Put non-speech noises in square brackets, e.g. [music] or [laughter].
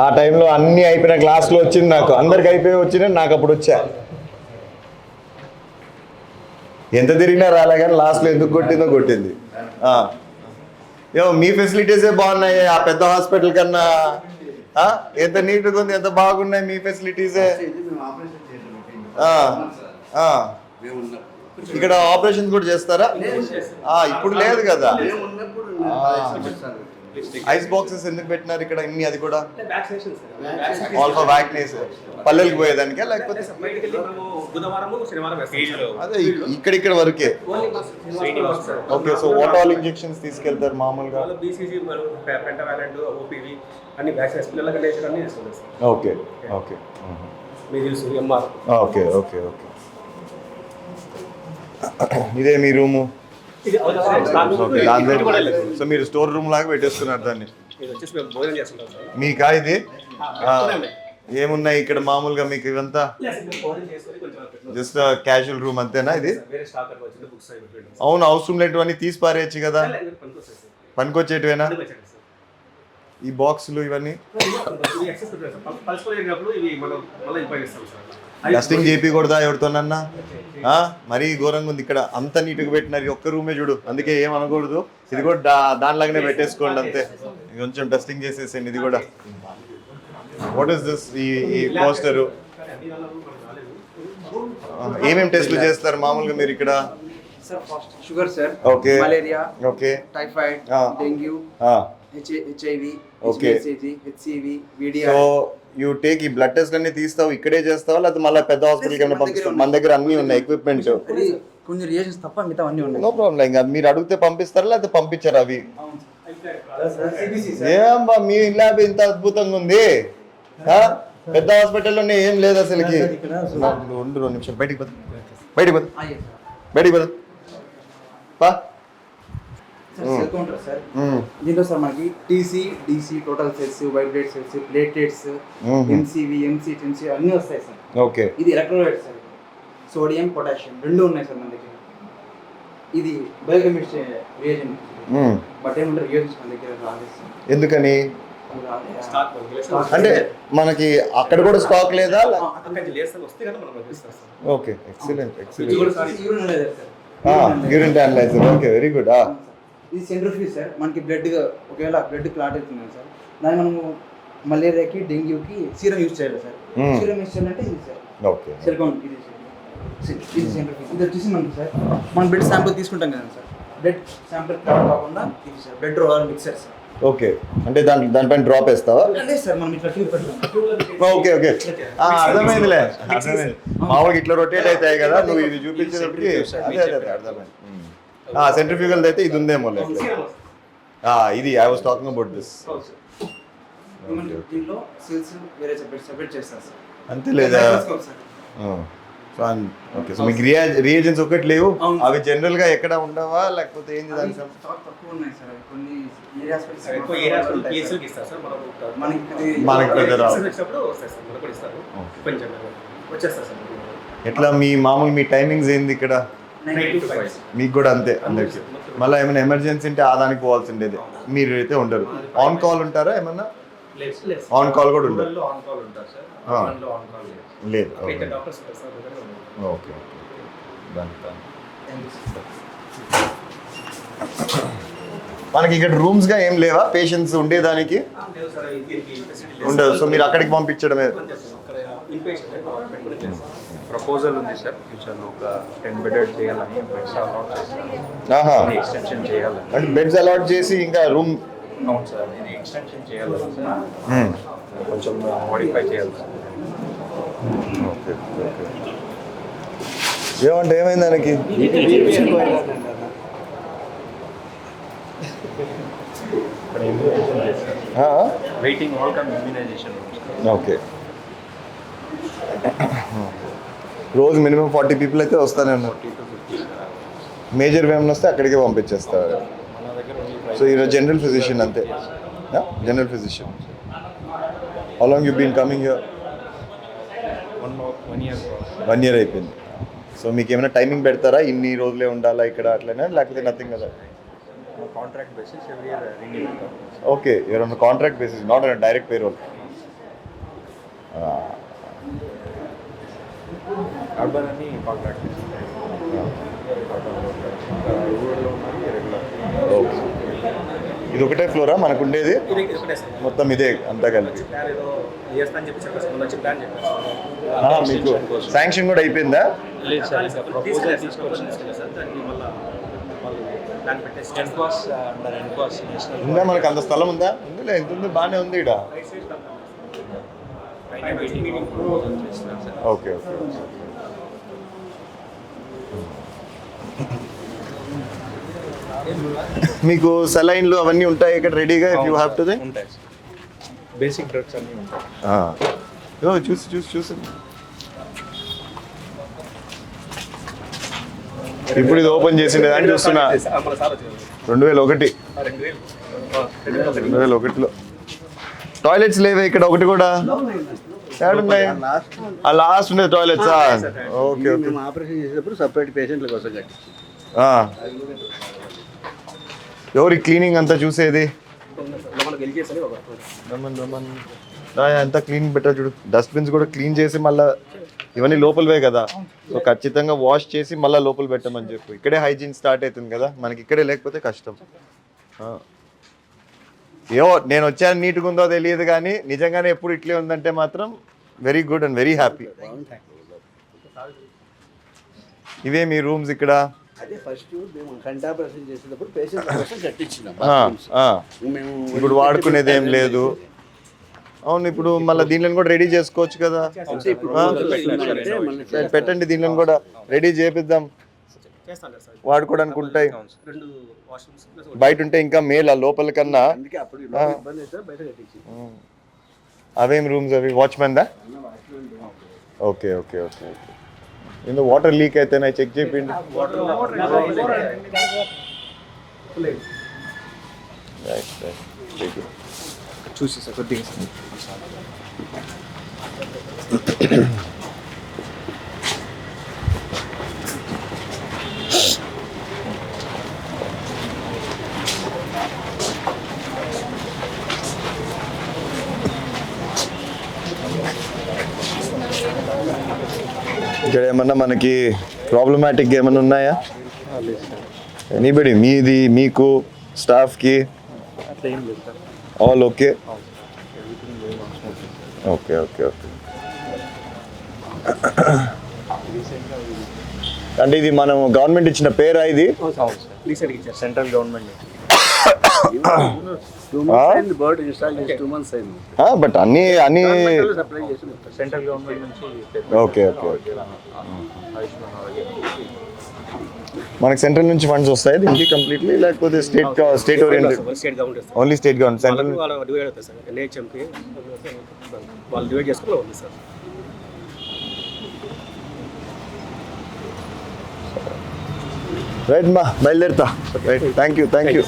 ఆ టైంలో అన్నీ అయిపోయిన క్లాస్లో వచ్చింది నాకు. అందరికి అయిపోయి వచ్చినా నాకు అప్పుడు వచ్చా. ఎంత తిరిగినా రాలే కానీ లాస్ట్లో ఎందుకు కొట్టిందో కొట్టింది. ఏమో మీ ఫెసిలిటీసే బాగున్నాయి ఆ పెద్ద హాస్పిటల్ కన్నా? ఎంత నీట్గా ఉంది ఎంత బాగున్నాయి మీ ఫెసిలిటీసే. ఇక్కడ ఆపరేషన్ కూడా చేస్తారా? ఇప్పుడు లేదు కదా. ఐస్ బాక్సెస్ ఎందుకు పెట్టినారు ఇక్కడ? ఇన్ని అది కూడా? ఆల్ ఫర్ వ్యాక్నేస్ పల్లెలకు పోయేదానికే? లేకపోతే అదే ఇక్- ఇక్కడిక్కడ వరకే. Okay so what all injections తీసుకెళ్తారు మామూలుగా? Okay okay okay okay okay ఇదే మీ రూము? సో మీరు స్టోర్ రూమ్ లాగా పెట్టేస్తున్నారు దాన్ని. మీకా ఇది? ఏమున్నాయి ఇక్కడ మామూలుగా మీకు ఇవంతా. జస్ట్ క్యాజువల్ రూమ్ అంతేనా ఇది? అవును అవసరం లేనివన్నీ తీసి పారేయచ్చు కదా. పనికొచ్చేటివేనా? ఈ బాక్సులు ఇవన్నీ? డస్టింగ్ చేయకూడదా ఎవరితోనన్నా? మరీ ఘోరంగా ఉంది. ఇక్కడ అంత నీట్గా పెట్టినారు. ఒక్క రూమే చూడు. అందుకే ఏం అనకూడదు. ఇది కూడా దానిలాగానే పెట్టేసుకోండి అంతే. కొంచెం డస్టింగ్ చేసేసేయండి. ఇది కూడా. వాట్ ఇస్ దిస్ ఈ ఈ పోస్టరు రాలేదు ఏమేమి టెస్ట్లు చేస్తారు? మామూలుగా మీరు ఇక్కడ? Sir first sugar sir okay malaria okay typhoid. Dengue. HIV Okay. HCV వీడియా you take ఈ బ్లడ్ టెస్ట్ అన్ని తీస్తావు ఇక్కడే చేస్తావా? లేకపోతే మళ్ళీ పెద్ద హాస్పిటల్కి ఏమైనా పంపిస్తావు? మన దగ్గర అన్ని ఉన్నాయి ఎక్విప్మెంట్ కొన్ని రియేషన్స్ తప్ప మిగతా అన్ని ఉన్నాయి. నో ప్రాబ్లం ఇంకా మీరు అడిగితే పంపిస్తారా లేకపోతే పంపించారా అవి? ఏమ్మా మీ ల్యాబ్ ఇంత అద్భుతంగా ఉంది? పెద్ద హాస్పిటల్లోనే ఏం లేదు అసలుకి. ఉండు రెండు నిమిషాలు బయటికి పద. బయటికి పద. sir. బయటికి పద. సార్. దీంట్లో సార్ మనకి TC DC total cells vibrate cells platelets. MCV MC టెన్సీ అన్నీ వస్తాయి సార్. ఓకే. ఇది ఎలక్ట్రోలైట్ సార్ సోడియం పొటాషియం రెండు ఉన్నాయి సార్ మన దగ్గర. ఇది బయోకెమిస్ట్రీ రియేజెంట్. బట్ ఏమంటారు రియేజెంట్స్ మన దగ్గర రాలేదు సార్. ఎందుకని. అంటే మనకి అక్కడ కూడా స్టాక్ లేదా? ఓకే ఎక్సలెంట్ ఇది ఎక్సలెంట్ కూడా sir urine analyser sir. Urine analyser okay very good ఇది సెంట్రిఫ్యూజ్ సార్. మనకి బ్లడ్ ఒకవేళ బ్లడ్ క్లాట్ అవుతుంది సార్. దాన్ని మనము మలేరియాకి డెంగ్యూకి సీరం యూజ్ చేయాలి సార్. సీరం యూజ్ చేయాలంటే ఇది సార్. ఓకే. సెల్కౌన్ ఇది ఇది సెంట్రిఫ్యూజ్ ఇది వచ్చేసి మనకి సార్ మనం బ్లడ్ శాంపుల్ తీసుకుంటాం కదా సార్. బ్లడ్ శాంపుల్ క్లాట్ కాకుండా ఇది sir. Blood roll mixer sir. Okay. అంటే దాని దానిపైన డ్రాప్ వేస్తావా? Okay okay. అర్థమైందిలే. అర్థమైంది మామూలుగా ఇట్లా రొటేట్ అవుతాయి కదా నువ్వు ఇది చూపించేటప్పటికి అదే అదే అదే అర్థమైంది. సెంట్రిఫ్యూగల్ అయితే ఇది ఉందేమో ఇది I was talking about this అంతే లేదా. ఓకే సో మీకు రియా రియేజెన్స్ ఒకటి లేవు. అవి జనరల్గా ఎక్కడ ఉండవా? లేకపోతే ఏంది దాని మనకు ఎట్లా మీ మామూలు మీ టైమింగ్స్ ఏంది ఇక్కడ? మీకు కూడా అంతే అందరికి. మళ్ళీ ఏమైనా ఎమర్జెన్సీ ఉంటే ఆ దానికి పోవాల్సి ఉండేది మీరు అయితే ఉండరు ఆన్ కాల్ ఉంటారా ఏమన్నా ఆన్ కాల్ కూడా ఉండదు రూరల్లో ఆన్ కాల్ ఉంటారు సార్ ఆ. అర్బన్లో ఆన్ కాల్ లేదు. ఓకే మనకి ఇక్కడ రూమ్స్గా ఏం లేవా? పేషెంట్స్ ఉండేదానికి? ఆ, లేదు సార్ దీనికి ఫెసిలిటీ లేదు. ఉండదు. సో మీరు అక్కడికి పంపించడమే. ప్రపోజల్ ఉంది సార్ ఫ్యూచర్లో ఒక టెన్ బెడెడ్ చేయాలని బెడ్స్ అలాట్ చేస్తాను. ఎక్స్టెన్షన్ చేయాలని. అంటే బెడ్స్ అలాట్ చేసి ఇంకా రూమ్ అవును సార్ ఇది ఎక్స్టెన్షన్ చేయాలని సార్ కొంచెం మోడిఫై చేయాలి సార్ ఓకే ఓకే ఏమంటే ఏమైంది దానికి? Waiting all come immunization okay రోజు మినిమం ఫార్టీ పీపుల్ అయితే వస్తానే ఉన్నారు. మేజర్ ఏమైనా వస్తే అక్కడికే పంపించేస్తారు. సో ఈరోజు జనరల్ ఫిజిషియన్ అంతే. General physician how long you been coming you're one year అయిపోయింది. సో మీకు ఏమైనా టైమింగ్ పెడతారా? ఇన్ని రోజులే ఉండాలా ఇక్కడ అట్లనే? లేకపోతే నథింగ్ కదా? Contract basis every year renew okay you're on contract basis not on direct payroll urban అని కాంట్రాక్ట్ రూరల్లో ఉన్నది రెగ్యులర్ ఓకే. ఇది ఒకటే ఫ్లోరా? మనకు ఉండేది మొత్తం ఇదే అంతా కలిపి. మీకు శాంక్షన్ కూడా అయిపోయిందా? ఉందా మనకు? అంత స్థలం ఉందా? ఉందిలే ఎంత ఉంది బాగానే ఉంది ఇక్కడ మీటింగ్ ప్రపోజల్ చేస్తున్నాం సార్ ఓకే ఓకే మీకు సెలైన్లు అవన్నీ ఉంటాయి ఇక్కడ రెడీగా if you have to they ఉంటాయి సార్ బేసిక్ డ్రగ్స్ అన్నీ ఉంటాయి. చూసి చూసి చూసి. ఇప్పుడు ఇది ఓపెన్ చేసిండే అని చూస్తున్నా. రెండు వేల ఒకటి. రెండు వేల ఒకటిలో. టాయిలెట్స్ లేవే ఇక్కడ ఒకటి కూడా? ఆ లాస్ట్ ఉండేది టాయిలెట్సా ఓకే ఓకే మేము ఆపరేషన్ చేసేటప్పుడు సపరేట్ పేషెంట్ల కోసం కట్టించి. ఆ. ఎవరి క్లీనింగ్ అంతా చూసేది? రమన్ రమన్. ఎంత క్లీన్ పెట్టారు చూడు. డస్ట్బిన్స్ కూడా క్లీన్ చేసి మళ్ళా ఇవన్నీ లోపలవే కదా. సో ఖచ్చితంగా వాష్ చేసి మళ్ళీ లోపల పెట్టమని చెప్పు. ఇక్కడే హైజీన్ స్టార్ట్ అవుతుంది కదా. మనకి ఇక్కడే లేకపోతే కష్టం. ఆ. ఏవో నేను వచ్చాను నీట్గా ఉందో తెలియదు కానీ నిజంగానే ఎప్పుడు ఇట్లే ఉందంటే మాత్రం very good and very happy ఇవే మీ రూమ్స్ ఇక్కడ? అదే ఫస్ట్ మేము చేసేటప్పుడు కోసం కట్టించినాం. [laughs] మేము ఇప్పుడు వాడుకునేది ఏం లేదు. అవును ఇప్పుడు మళ్ళీ దీనిలో కూడా రెడీ చేసుకోవచ్చు కదా. పెట్టండి దీనిలో కూడా రెడీ చేపిద్దాం. వాడుకోవడానికి ఉంటాయి. రెండు వాష్రూమ్స్ ప్లస్ బయట ఉంటే ఇంకా మేలు ఆ లోపల కన్నా. అవేం రూమ్స్ అవి? వాచ్మెన్ దా? Okay okay okay okay. ఏందో వాటర్ లీక్ అయితే నాకు చెక్ చేయండి చూసి సార్ కొద్దిగా. [coughs] ఇక్కడ ఏమన్నా మనకి ప్రాబ్లమాటిక్ ఏమన్నా ఉన్నాయా? ఎనీబడి మీది మీకు స్టాఫ్కి all okay okay okay okay అంటే ఇది మనం గవర్నమెంట్ ఇచ్చిన పేరా ఇది? సెంట్రల్ గవర్నమెంట్ బట్ అన్ని అన్ని సప్లై చేసి సెంట్రల్ గవర్నమెంట్ నుంచి ఓకే ఓకే మనకి సెంట్రల్ నుంచి ఫండ్స్ వస్తాయి దీనికి కంప్లీట్లీ లేకపోతే state state oriented state government only state government central వాళ్ళు డివైడ్ అవుతారు సార్. ఎన్హెచ్ఎంకి వాళ్ళు డివైడ్ చేసుకుని ఉంది సార్. రైట్ మా బయలుదేరుతా. Right thank you thank you